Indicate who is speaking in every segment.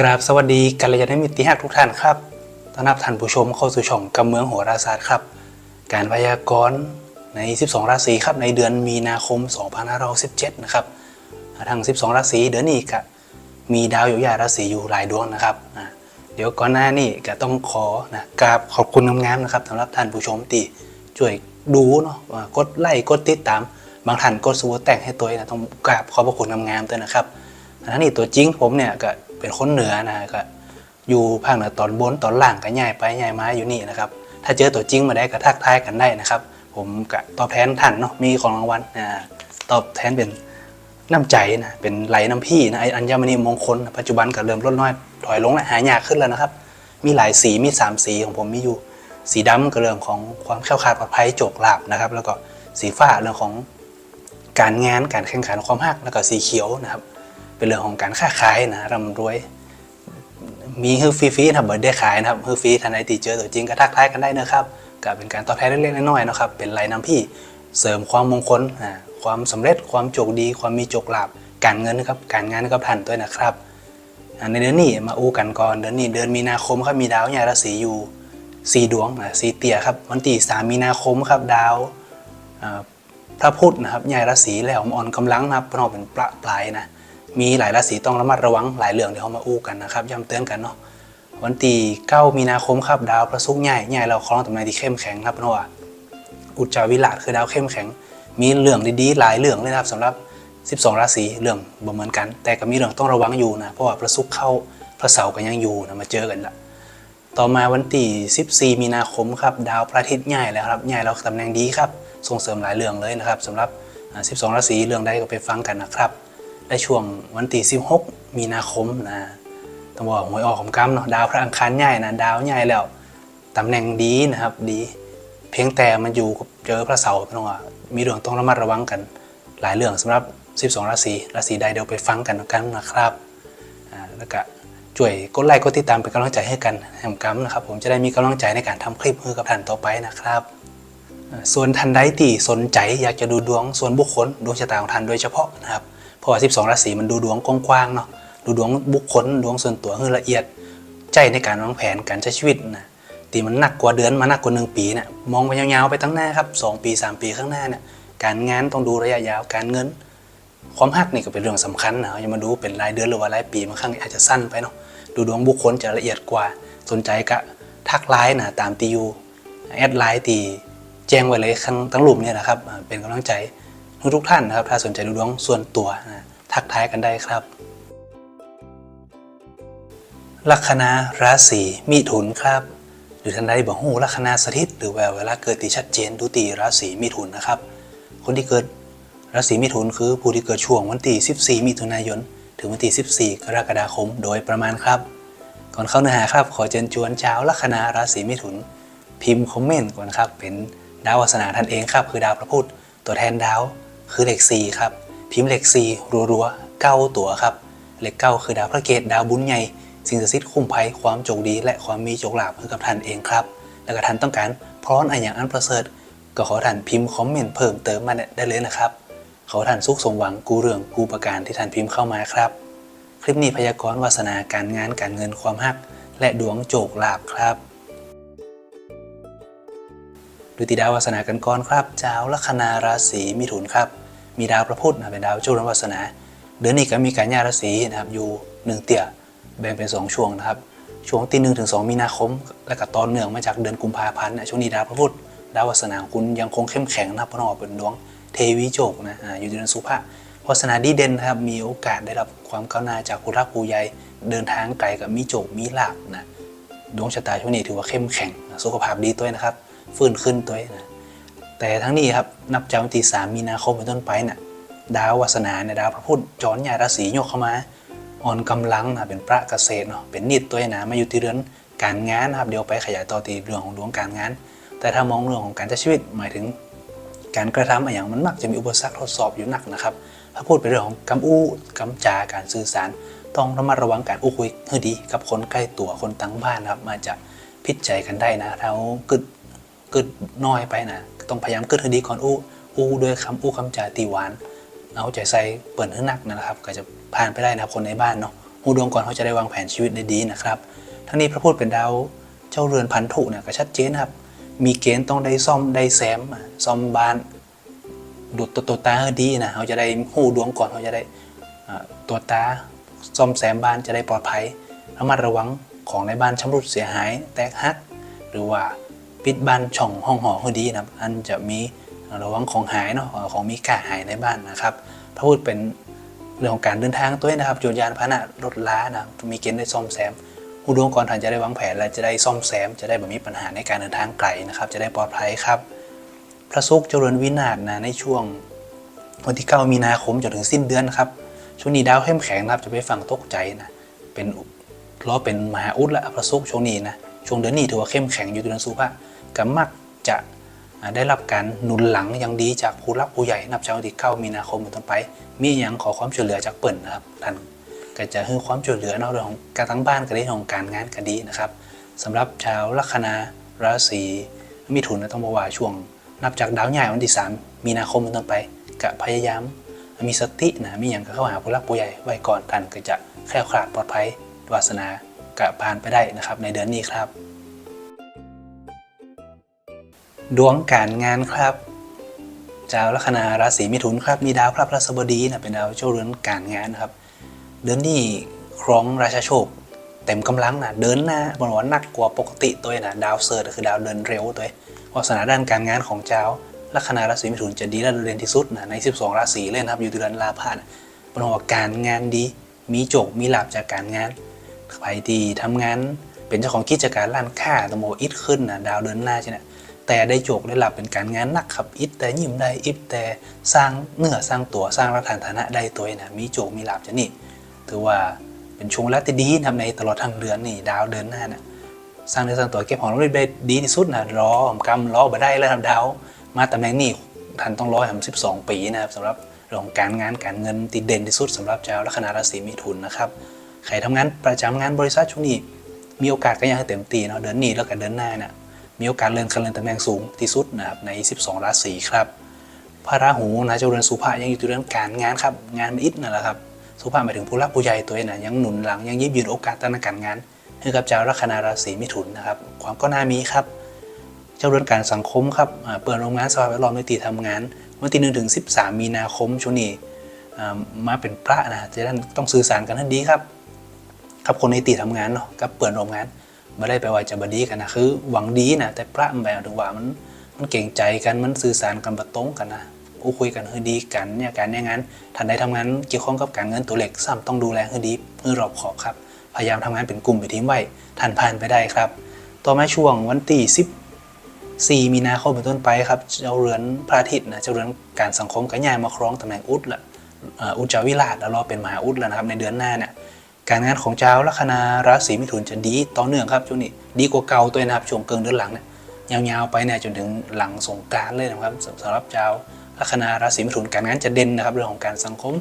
Speaker 1: กราบสวัสดีกัลยาณมิตรที่ฮักทุกท่านครับต้อนรับท่านผู้ชมเข้าสู่ช่องกำเมืองโหราศาสตร์ครับ การพยากรณ์ใน 12 ราศีครับในเดือนมีนาคม 2517 นะครับ ทั้ง 12 ราศีเดือนนี้ก็มีดาวอยู่ยาราศีอยู่หลายดวงนะครับเดี๋ยวก่อนหน้านี้ก็ต้องขอนะกราบขอบคุณงามๆนะครับสำหรับท่านผู้ชมที่ช่วยดูเนาะกดไลค์กดติดตาม บางท่านกดสูแต่งให้ตัวนะต้องกราบขอบพระคุณงามๆด้วยนะครับทั้งนี้ตัวจริงผมเนี่ยก็ เป็นคนเหนือนะก็อยู่ภาคเหนือตอนบนตอนล่างก็ย้ายไปย้ายมาอยู่นี่นะครับ ถ้าเจอตัวจริงมาได้ก็ทักทายกันได้นะครับ ผมก็ตอบแทนท่านเนาะมีของรางวัลอ่าตอบแทนเป็นน้ำใจนะเป็นไหลน้ำพี่นะไออัญมณีมงคลปัจจุบันก็เริ่มลดน้อยถอยลงและหายากขึ้นแล้วนะครับ มีหลายสีมีสามสีของผมมีอยู่ สีดำก็เรื่องของความแคล้วคลาดปลอดภัยโจกลาบนะครับ แล้วก็สีฟ้าเรื่องของการงานการแข่งขันความหักแล้วก็สีเขียวนะครับ เป็นเรื่องของการค้าขายนะร่ำรวย มีฮือฟรีๆนะเบิร์ดได้ขายนะครับฮือฟรีทันใดตีเจอตัวจริงก็ทักทายกันได้นะครับก็เป็นการตอบแทนเล็กๆน้อยๆนะครับเป็นไรน้ำพี่เสริมความมงคลความสำเร็จความโชคดี ความมีโชคลาภการเงินนะครับการงานกับท่านด้วยนะครับในเดือนนี้มาอู้กันก่อนเดือนนี้เดือนมีนาคมครับมีดาวใหญ่ราศีอยู่สีดวงสีเตียครับวันที่สามมีนาคมครับดาวพระพุธนะครับใหญ่ราศีแล้วอ่อนกำลังนะครับเพราะเป็นประปลายนะ มีหลายราศีต้องระมัดระวังหลายเรื่องที่เขามาอู้กันนะครับย้ำเตือนกันเนาะวันที่9มีนาคมครับดาวพระศุกร์ใหญ่ใหญ่เราครองตำแหน่งที่เข้มแข็งครับเพราะว่าอุจจาวิราชคือดาวเข้มแข็ง มีเรื่องดีๆหลายเรื่องเลยนะครับสำหรับ 12 ราศีเรื่องบ่เหมือนกัน แต่ก็มีเรื่องต้องระวังอยู่นะเพราะว่าพระศุกร์เข้าพระเสาร์ก็ยังอยู่นะมาเจอกันละต่อมาวันที่14 มีนาคมครับดาวพระอาทิตย์ใหญ่แล้วครับใหญ่เราตำแหน่งดีครับส่งเสริมหลายเรื่องเลยนะครับสำหรับ 12 ราศีเรื่องใดก็ไปฟังกันนะครับ ได้ช่วงวันที่16มีนาคมนะต้องบอกหวยออกของกำเนาะดาวพระอังคารใหญ่นะดาวใหญ่แล้วตำแหน่งดีนะครับดี เพียงแต่มันอยู่กับเจอพระเสาร์ต้องว่ามีเรื่องต้องระมัดระวังกัน หลายเรื่องสำหรับ 12 ราศีราศีใดเดี๋ยวไปฟังกันกันนะครับอ่าแล้วก็ช่วยกดไลค์กดติดตามเป็นกำลังใจให้กันแหมกำนะครับ ผมจะได้มีกำลังใจในการทำคลิปให้กับท่านต่อไปนะครับ ส่วนท่านใดที่สนใจอยากจะดูดวงส่วนบุคคลดวงชะตาของท่านโดยเฉพาะนะครับ ราะว่า12ราศีมันดูดวงกว้างๆเนาะดูดวงบุคคลดวงส่วนตัวให้ละเอียดใจในการวางแผนการใช้ชีวิตนะที่มันหนักกว่าเดือนมาหนักกว่าหนึ่งปีเนี่ยมองไปยาวๆไปตั้งหน้าครับสองปี 3 ปีข้างหน้าเนี่ยการงานต้องดูระยะยาวการเงิน ความหักนี่ก็เป็นเรื่องสำคัญนะอย่ามาดูเป็นรายเดือนหรือว่ารายปีบางครั้งอาจจะสั้นไปเนาะดูดวงบุคคลจะละเอียดกว่าสนใจก็ทักไลน์นะตามตียูแอดไลน์ตีแจ้งไว้เลยข้างตั้งรูปเนี่ยนะครับเป็นกำลังใจ ทุกทุกๆท่านนะครับ ถ้าสนใจดูดวงส่วนตัวนะทักทายกันได้ครับ ลัคนาราศีมิถุนครับ หรือท่านใดบอกหูลัคนาสถิต หรือแว่าเวลาเกิดตีชัดเจนดูตีราศีมิถุนนะครับ คนที่เกิดราศีมิถุนคือผู้ที่เกิดช่วงวันที่14 มิถุนายน ถึงวันที่14 กรกฎาคมโดยประมาณครับ ก่อนเข้าเนื้อหาครับขอเชิญชวนชาวลัคนาราศีมิถุน พิมพ์คอมเมนต์ก่อนครับเป็นดาววาสนาท่านเองครับ คือดาวพระพุธตัวแทนดาว คือเลข4ครับ พิมพ์เลข4รัวๆเก้าตัวครับ เลขเก้าคือดาวพระเกตดาวบุญใหญ่สิ่งศักดิ์สิทธิ์คุ้มภัยความโชคดี และความมีโชคลาภให้กับท่านเองครับ แล้วก็ท่านต้องการพร้อมอันอย่างอันประเสริฐก็ขอท่านพิมพ์คอมเมนต์เพิ่มเติมมาได้เลยนะครับ ขอท่านสุขสมหวังกูเรื่องกูประการที่ท่านพิมพ์เข้ามาครับ คลิปนี้พยากรณ์วาสนาการงานการเงินความฮัก และดวงโจกลาภครับ ดูติดาววาสนากันก่อนครับเจ้าลัคนาราศีมิถุนครับ มีดาวพระพุธนะเป็นดาวจ้าเรือนวาสนา เดือนนี้ก็มีการย้าราศีนะครับอยู่หนึ่งเตี่ยแบ่งเป็นสองช่วงนะครับ ช่วงที่หนึ่งถึงสองมีนาคม และก็ตอนเนื่องมาจากเดือนกุมภาพันธ์ช่วงนี้ดาวพระพุธดาววาสนาของคุณยังคงเข้มแข็งนะครับเพราะว่าเป็นดวงเทวีโจกนะอยู่ในเดือนสุภาวาสนาดีเด่นนะครับมีโอกาสได้รับความก้าวหน้าจากผู้รักผู้ใหญ่เดินทางไกลกับมีโจกมีลาบนะดวงชะตาช่วงนี้ถือว่าเข้มแข็งสุขภาพดีตัวยนะครับ ฟื้นขึ้นตัวนะแต่ทั้งนี้ครับนับจากวันที่สามีนาคมเป็นต้นไปน่ะดาววาสนาเนี่ยดาวพระพุธจรยาราศีโยกเข้ามาอ่อนกำลังนะเป็นพระเกษตรเนาะเป็นนิดตัวนะมาอยู่ที่เรือนการงานนะครับเดี๋ยวไปขยายต่อตีเรื่องของดวงการงาน แต่ถ้ามองเรื่องของการใช้ชีวิตหมายถึง การกระทำอะไรอย่างมันมักจะมีอุปสรรคทดสอบอยู่หนักนะครับ ถ้าพูดไปเรื่องของกำอู้กำจาการสื่อสาร ต้องระมัดระวังการอู้คุยให้ดี กับคนใกล้ตัวคนตั้งบ้านนะครับมาจะพิจใจกันได้นะถ้าเอากึด กึดน้อยไปนะต้องพยายามกึดให้ดีก่อนอู้อู้ด้วยคำอู้คำจาตีหวานเอาใจใส่เปิดให้นักนะครับก็จะผ่านไปได้นะครับคนในบ้านเนาะหูดวงก่อนเขาจะได้วางแผนชีวิตได้ดีนะครับ ทั้งนี้พระพุธเป็นดาวเจ้าเรือนพันธุเนี่ยก็ชัดเจนนะครับ มีเกณฑ์ต้องได้ซ่อมได้แซมซ่อมบ้านดูดตัวตาให้ดีนะเขาจะได้หูดวงก่อนเขาจะได้ตัวตาซ่อมแซมบ้านจะได้ปลอดภัยระมัดระวังของในบ้านชำรุดเสียหาย แตกหัก หรือว่า ปิดบ้านช่องห้องหอให้ดีนะครับอันจะมีระวังของหายเนาะของมีค่าหายในบ้านนะครับพระพุธเป็นเรื่องของการเดินทางตัวเองนะครับโยนยานพาหนะรถล้านะมีเกณฑ์ได้ซ่อมแซมหูดวงก่อนท่านจะได้วางแผนและจะได้ซ่อมแซม จะได้แบบมีปัญหาในการเดินทางไกลนะครับ จะได้ปลอดภัยครับ พระศุกเจริญวินาศนะในช่วงวันที่ 9 มีนาคมจนถึงสิ้นเดือนครับช่วงนี้ดาวเข้มแข็งนะครับจะไปฟังตกใจนะเป็นล้อเป็นมหาอุดละพระศุกช่วงนี้นะช่วงเดือนนี้ถือว่าเข้มแข็งอยู่เดือนสุภา ก็มักจะได้รับการหนุนหลังอย่างดีจากผู้รักผู้ใหญ่นับจากวันที่9มีนาคมเป็นต้นไป มีอย่างขอความช่วยเหลือจากเปิ่นนะครับท่านก็จะให้ความช่วยเหลือเนอกเรื่องของการทั้งบ้านก็ได้ของการงานก็ดีนะครับสำหรับชาวลัคนาราศีมิถุนนะต้องบอกว่าช่วง นับจากดาวใหญ่วันที่ 3 มีนาคมเป็นต้นไปก็พยายามมีสตินะมีอย่างก็เข้าหาผู้รักผู้ใหญ่ไว้ก่อนท่านก็จะแคล้วคลาดปลอดภัยวาสนากะผ่านไปได้นะครับในเดือนนี้ครับ ดวงการงานครับชาวลัคนาราศีมิถุนครับมีดาวพระพฤหัสบดีนะเป็นดาวเจ้าเรือนการงานครับ เดือนนี้ครองราชาโชค เต็มกำลังนะเดินหน้าบนว่านักกว่าปกติตัวนะดาวเซิร์ชคือดาวเดินเร็วตัวองวาสนาด้านการงานของเจ้าลัคนาราศีมิถุนจะดีและโดดเด่นที่สุดนะใน 12 ราศีเลยนะครับอยู่เดือนลาพานะบนว่าการงานดี มีโจกมีหลาบจากการงานใครที่ทำงานเป็นเจ้าของกิจการร้านค้าตโมอิดขึ้นนะดาวเดินหน้าใช่ไหม แต่ได้โจกได้หลับเป็นการงานนักครับอิดแต่ยิ้มได้อิดแต่สร้างเนื้อสร้างตัวสร้างรักฐานฐานะได้ตัวนะมีโจกมีหลาบจะนี่ถือว่าเป็นช่วงเวลาที่ดีนะครับในตลอดทั้งเดือนนี่ดาวเดินหน้านะสร้างเนื้อสร้างตัวเก็บหอมรอมริบได้ดีที่สุดนะรอหอมกำรอมาได้แล้วครับดาวมาตำแหน่งนี้ท่านต้องรอทำสิบสองปีนะครับสำหรับเรื่องของการงานการเงินติดเด่นที่สุดสำหรับชาวลัคนาราศีมิถุนนะครับใครทำงานประจำงานบริษัทช่วงนี้มีโอกาสก็ยังเต็มตีเนาะเดินหนี้แล้วก็เดินหน้าเนี่ย มีโอกาสเลื่อนขั้นเลื่อนตำแหน่งสูงที่สุดนะครับใน 12 ราศีครับพระราหูนะเจ้าเรือนสุภายังอยู่ที่เรื่องการงานครับงานมันอิดนั่นแหละครับสุภาหมายถึงผู้รักผู้ใหญ่ตัวเองนะยังหนุนหลังยังยิบยืนโอกาสทางการงานให้กับเจ้าลัคนาราศีมิถุนนะครับความก็น่ามีครับ เจ้าเรือนการสังคมครับเปิดโรงงานสภาพแวดล้อมในตีทำงานวันที่หนึ่งถึง13มีนาคมช่วงนี้มาเป็นพระนะจะได้ต้องสื่อสารกันให้ดีครับ กับคนในตีทำงานเนาะกับเปิดโรงงาน ไม่ได้ไปว่าจะบดีกันนะคือหวังดีนะแต่พระแบบถึงว่ามันมันเก่งใจกันมันสื่อสารกันบะตรงกันนะผู้คุยกันให้ดีกันเนี่ยการเนี่ยงานท่านใดทำงานเกี่ยวข้องกับการเงินตัวเล็กซ้ำต้องดูแลให้ดีให้รอบขอบครับ พยายามทำงานเป็นกลุ่มเป็นทีมไว้ท่านผ่านไปได้ครับ ต่อมาช่วงวันที่10 4มีนาคมเป็นต้นไปครับ เจ้าเรือนพระอาทิตย์นะเจ้าเรือนการสังคมก็ย้ายมาครองตำแหน่งอุดละอุจจาวิราชแล้วรอเป็นมหาอุดแล้วนะครับในเดือนหน้าเนี่ย การงานของเจ้าลัคนาราศีมิถุนจะดีต่อเนื่องครับช่วงนี้ดีกว่าเก่าตัวเองนะครับช่วงเกินเดือนหลังเนี่ยยาวๆไปเนี่ยจนถึงหลังสงการเลยนะครับสำหรับเจ้าลัคนาราศีมิถุนการงานจะเด่นนะครับเรื่องของการสังคม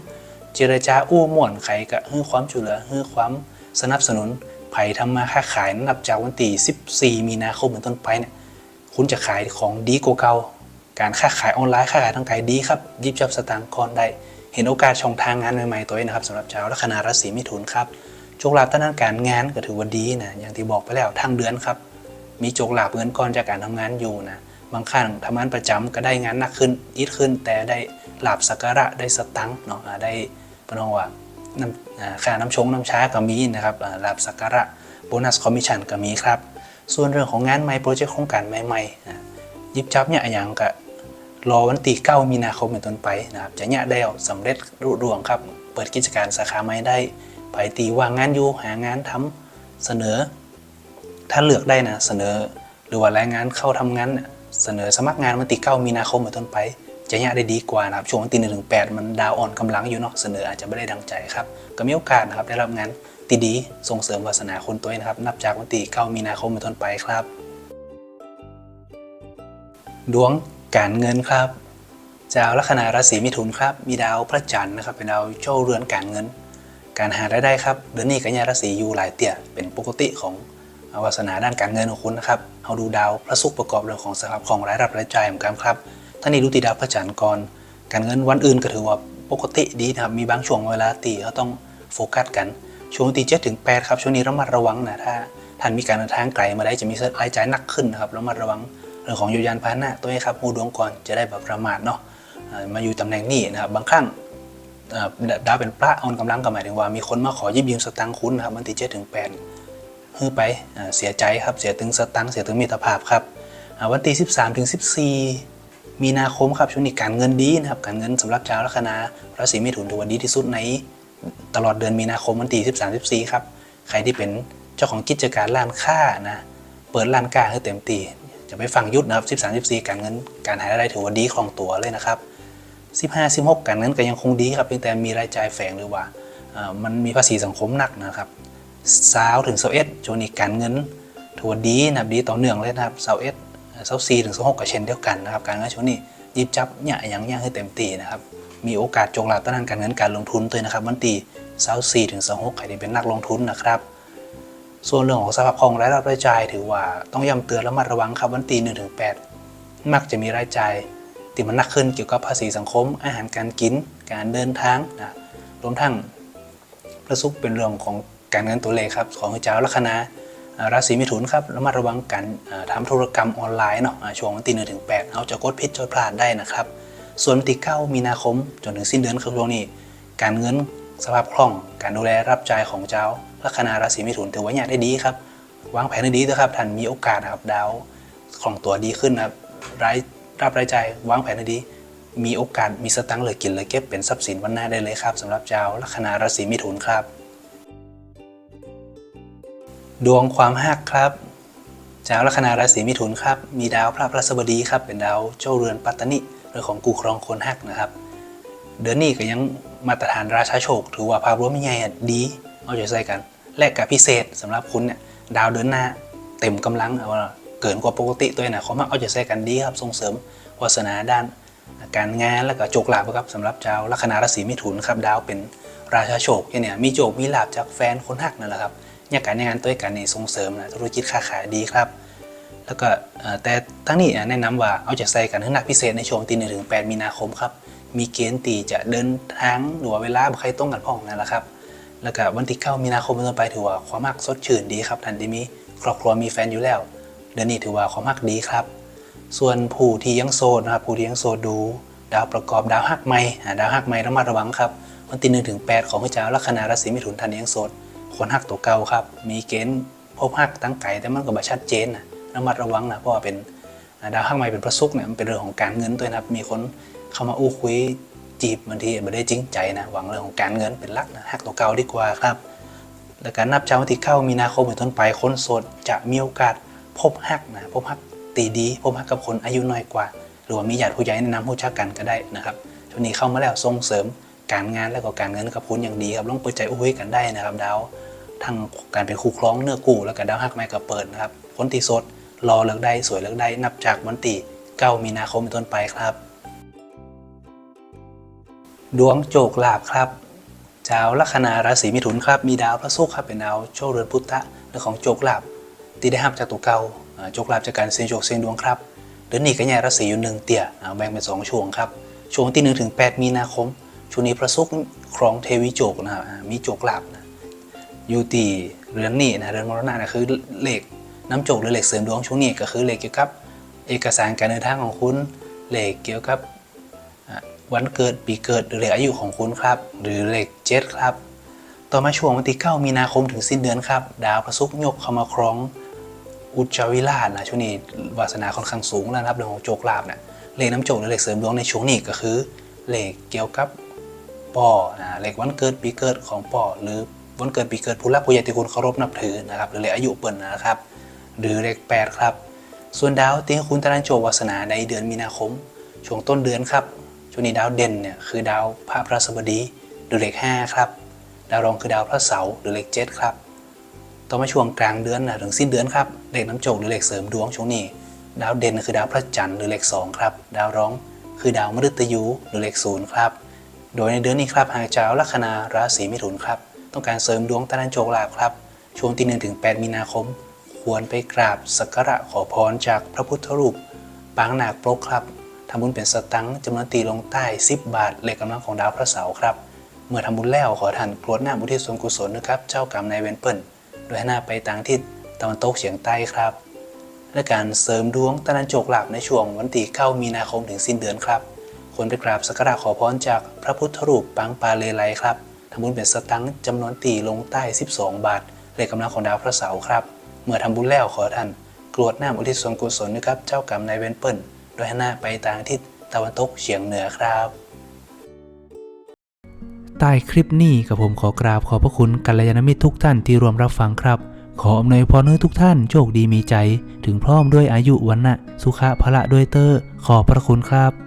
Speaker 1: เจรจาอู้ม่วนใครก็ให้ความช่วยเหลือให้ความสนับสนุนไผ่ทำมาค้าขายนับจากวันที่14 มีนาคมเป็นต้นไปเนี่ยคุณจะขายของดีกว่าเก่าการค้าขายออนไลน์ค้าขายทางไกลดีครับยิบจับสตางค์ก่อนได้ เห็นโอกาสช่องทางงานใหม่ๆตัวเองนะครับสำหรับชาวลัคนาราศีมิถุนครับโชคลาภด้านการงานก็ถือว่าดีนะอย่างที่บอกไปแล้วทางเดือนครับ มีโชคลาภเงินก้อนจากการทำงานอยู่นะบางครั้งทำงานประจำก็ได้งานหนักขึ้นอีดขึ้น แต่ได้ลาบสักการะได้สตังค์เนาะได้ปนองว่าน้ำค่าน้ำชงน้ำช้าก็มีนะครับลาบสักการะโบนัสคอมมิชชั่นก็มีครับ ส่วนเรื่องของงานใหม่โปรเจกต์โครงการใหม่ๆยิบจับเนี่ยอย่างก็ รอวันที่9มีนาคมเป็นต้นไปนะครับ จะเนี่ยได้สำเร็จรุ่ร่วงครับ เปิดกิจการสาขาใหม่ได้ไปตีว่างงานอยู่หางานทำเสนอ ถ้าเลือกได้นะเสนอ หรือว่ารายงานเข้าทำงานเสนอสมัครงานวันที่9มีนาคมเป็นต้นไป จะเนี่ยได้ดีกว่านะครับช่วงวันที่หนึ่งถึงแปดมันดาวอ่อนกำลังอยู่เนาะเสนออาจจะไม่ได้ดังใจครับก็มีโอกาสนะครับได้รับงานที่ดีส่งเสริมวาสนาคนตัวเองนะครับ นับจากวันที่9มีนาคมเป็นต้นไปครับ ดวง การเงินครับชาวลัคนาราศีมิถุนครับ มีดาวพระจันทร์นะครับ เป็นดาวเจ้าเรือนการเงิน การหารายได้ครับเดือนนี้กัญญาราศีอยู่หลายเตี่ยเป็นปกติของวาสนาด้านการเงินของคุณนะครับเอาดูดาวพระศุกร์ประกอบเรื่องของสภาพของรายรับรายจ่ายเหมือนกันครับท่านนี้ดูตีดาวพระจันทร์ก่อนการเงินวันอื่นก็ถือว่าปกติดีนะครับมีบางช่วงเวลาตีเขาต้องโฟกัสกันช่วงที่7ถึง8ครับช่วงนี้ระมัดระวังนะถ้าท่านมีการเดินทางไกลมาได้จะมีรายจ่ายหนักขึ้นนะครับระมัดระวัง เรื่องของโยยานพาหนะตัวนี้ครับหูดวงก่อนจะได้แบบประมาทเนาะมาอยู่ตำแหน่งนี้นะครับบางครั้งดาวเป็นพระออนกำลังก็หมายถึงว่ามีคนมาขอยืมยืมสตังค์คุณนะครับวันที่7ถึง8ฮือไปเสียใจครับเสียตึงสตังค์เสียตึงมิตรภาพครับวันที่13ถึง14 มีนาคมครับช่วงนี้การเงินดีนะครับการเงินสำหรับชาวลัคนาราศีมิถุนถือว่าดีที่สุดในตลอดเดือนมีนาคมวันที่13 14ครับใครที่เป็นเจ้าของกิจการร้านค้านะเปิดร้านค้าให้เต็มตี จะไปฟังยุทธนะครับ13 14การเงินการหารายได้ถือว่าดีคลองตัวเลยนะครับ15 16การเงินก็ยังคงดีครับเพียงแต่มีรายจ่ายแฝงหรือว่ามันมีภาษีสังคมหนักนะครับสาวถึงเสาเอ็ดช่วงนี้การเงินถือว่าดีนะครับดีต่อเนื่องเลยนะครับเสาเอ็ดเสาซีถึงเสาหกก็เช่นเดียวกันนะครับการเงินช่วงนี้ยิบจับเนี่ยย่างย่างให้เต็มตีนะครับมีโอกาสจงลาภต้านการเงินการลงทุนด้วยนะครับวันตีเสาซีถึงเสาหกใครที่เป็นนักลงทุนนะครับ ส่วนเรื่องของสภาพคล่องรายรับรายจ่ายถือว่าต้องย้ำเตือนและระมัดระวังครับวันตี1นถึงแมักจะมีรายจ่ายที่มันหนักขึ้นเกี่ยวกับภาษีสังคม อาหารการกิน การเดินทางนะรวมทั้งประสุกเป็นเรื่องของการเงินตัวเลขครับของเจ้าลัคนาราศีมิถุนครับระมัดระวังการอ่าทำธุรกรรมออนไลน์เนาะช่วงวันที่1ถึง8เอาจะกดพิษจดพลาดได้นะครับ ส่วนวันที่9มีนาคมจนถึงสิ้นเดือนคือช่วงนี้ การเงินสภาพคล่อง การดูแลรับจ่ายของเจ้า ลัคนาราศีมิถุนถือว่าเนี่ยได้ดีครับวางแผนให้ดีนะครับท่านมีโอกาสนะครับดาวของตัวดีขึ้นนะครับรายรับรายจ่ายวางแผนให้ดี มีโอกาสมีสตังค์เหลยกินเหลยเก็บเป็นทรัพย์สินวันหน้าได้เลยครับสำหรับเจ้าลัคนาราศีมิถุนครับ ดวงความหักครับเจ้าลัคนาราศีมิถุนครับมีดาวพระพฤหัสบดีครับเป็นดาวเจ้าเรือนปัตตนิเรื่องของกูครองคนหักนะครับ เดือนนี้ก็ยังมาตรฐานราชาโชค ถือว่าภาพรวมใหญ่อะดี เอาใจใส่กัน และกับพิเศษสำหรับคุณเนี่ยดาวเดินหน้าเต็มกำลังเอาเกินกว่าปกติตัวเองนะเขามาเอาใจใส่กันดีครับส่งเสริมวาสนาด้าน การงานแล้วก็โจกลาภครับสำหรับเจ้าลัคนาราศีมิถุนครับดาวเป็นราชาโชคเนี่ยมีโจกมีลาภจากแฟนคนหักนั่นแหละครับเนี่ยการงานตัวกันในส่งเสริมนะธุรกิจค้าขายดีครับแล้วก็แต่ทั้งนี้แนะนำว่าเอาใจใส่กันให้หนักพิเศษในช่วงตีหนึ่งถึงแปดมีนาคมครับมีเกณฑ์ตีจะเดินทางหรือว่าเวลาใครต้องกันพ่องนั่นแหละครับ แล้วก็วันที่เก้ามีนาคมเป็นต้นไปถือว่าความมักสดชื่นดีครับท่านที่มีครอบครัวมีแฟนอยู่แล้ว เดือนนี้ถือว่าความมักดีครับ ส่วนผู้ที่ยังโสดนะครับผู้ที่ยังโสดดู ดาวประกอบดาวหักใหม่ดาวหักใหม่ระมัดระวังครับวันที่หนึ่งถึงแปดของพระเจ้าลัคนาราศีมิถุนท่านยังโสดคนหักตัวเก่าครับ มีเกณฑ์พบหักตั้งไก่แต่มันก็บ่ชัดเจนนะระมัดระวังนะเพราะว่าเป็นดาวหักใหม่เป็นพระศุกร์เนี่ยมันเป็นเรื่องของการเงินด้วยนะครับมีคนเข้ามาอู้คุย จีบบางทีไม่ได้จริงใจนะหวังเรื่องของการเงินเป็นหลักนะหักตัวเก่าดีกว่าครับ และการนับจากวันที่เข้ามีนาคมเป็นต้นไปคนโสดจะมีโอกาสพบฮักนะพบฮักตีดีพบฮักกับคนอายุน้อยกว่า หรือว่ามีญาติผู้ใหญ่แนะนำผู้จักกันก็ได้นะครับช่วงนี้เข้ามาแล้วส่งเสริมการงานและก็การเงินกับคุณอย่างดีครับลองเปิดใจอุ้ยกันได้นะครับดาวทั้งการเป็นคู่ครองเนื้อคู่แล้วก็ดาวฮักแม่ก็เปิดนะครับคนที่โสดรอเลิกได้สวยเลิกได้นับจากวันที่เก้ามีนาคมเป็นต้นไปครับ ดวงโจกลาบครับชาวลัคนาราศีมิถุนครับ มีดาวพระศุกร์ครับเป็นดาวโชคเรือนพุทธะเรื่องของโจกลาบที่ได้ห้ามจากตัวเก่าโจกลาบจากการเสียงโชคเสียงดวงครับเดือนนี้ก็แย่ราศีอยู่หนึ่งเตี่ยแบ่งเป็นสองช่วงครับช่วงที่หนึ่งถึงแปดมีนาคมช่วงนี้พระศุกร์ครองเทวีโจกนะครับมีโจกลาบนะอยู่ตีเรือนนี้นะเรือนมรณะนะคือเหลขน้ำโจกหรือเหลขเสริมดวงช่วงนี้ก็คือเหลขเกี่ยวกับ เอกสารการเดินทางของคุณเหลขเกี่ยวกับ วันเกิดปีเกิดหรือเลขอายุของคุณครับ หรือเลขเจ็ดครับ ต่อมาช่วงวันที่ 9 มีนาคมถึงสิ้นเดือนครับ ดาวพระศุกร์ยกเข้ามาครองอุจจาวิลาศนะช่วงนี้วาสนาค่อนข้างสูงแล้วนะครับเรื่องของโจกลาภนะเลขน้ำโจกหรือเลขเสริมดวงในช่วงนี้ก็คือ เลขเกี่ยวกับปอนะเลขวันเกิดปีเกิดของปอหรือวันเกิดปีเกิดผู้รักผู้ใหญ่ที่คุณเคารพนับถือนะครับหรือเลขอายุเปิ่นนะครับ หรือเลขแปดครับ ส่วนดาวที่ให้คุณตารางโจกวาสนาในเดือนมีนาคมช่วงต้นเดือนครับ ช่วงนี้ดาวเด่นเนี่ยคือดาวพระพระสบดีหรือเลข5ครับ ดาวรองคือดาวพระเสาร์หรือเลข7ครับต่อมาช่วงกลางเดือนนะถึงสิ้นเดือนครับเลขน้ำโจกหรือเลขเสริมดวงช่วงนี้ ดาวเด่นคือดาวพระจันทร์หรือเลข2ครับ ดาวร้องคือดาวมฤตยูหรือเลข0ครับ โดยในเดือนนี้ครับหากเจ้าลัคนาราศีมิถุนครับ ต้องการเสริมดวงตะนันโจกลาภครับ ช่วงที่1ถึง8มีนาคม ควรไปกราบสักการะขอพรจากพระพุทธรูปปางนาคปรกครับ ทำบุญเป็นสตังค์จำนวนตีลงใต้ 10 บาทเลขกำลังของดาวพระเสาร์ครับ เมื่อทำบุญแล้วขอท่านกรวดหน้ำอุทิศส่วนกุศลนะครับ เจ้ากรรมนายเวรเปิ่นโดยให้หน้าไปทางทิศตะวันตกเฉียงใต้ครับ และการเสริมดวงตะนันโจกหลับในช่วงวันที่เข้ามีนาคมถึงสิ้นเดือนครับควรไปกราบสักการะขอพรจากพระพุทธรูปปางปาเลไลครับทำบุญเป็นสตังค์จำนวนตีลงใต้ 12 บาทเลขกำลังของดาวพระเสาร์ครับ เมื่อทำบุญแล้วขอท่านกรวดน้ำอุทิศส่วนกุศลนะครับ เจ้ากรรมนายเวรเปิ่น โดยหันหน้าไปทางทิศตะวันตกเฉียงเหนือครับ
Speaker 2: ใต้คลิปนี้กับผมขอกราบขอบพระคุณกัลยาณมิตรทุกท่านที่ร่วมรับฟังครับ ขออำนวยพรให้ทุกท่านโชคดีมีใจ ถึงพร้อมด้วยอายุวันนะสุขะพละด้วยเตอร์ขอบพระคุณครับ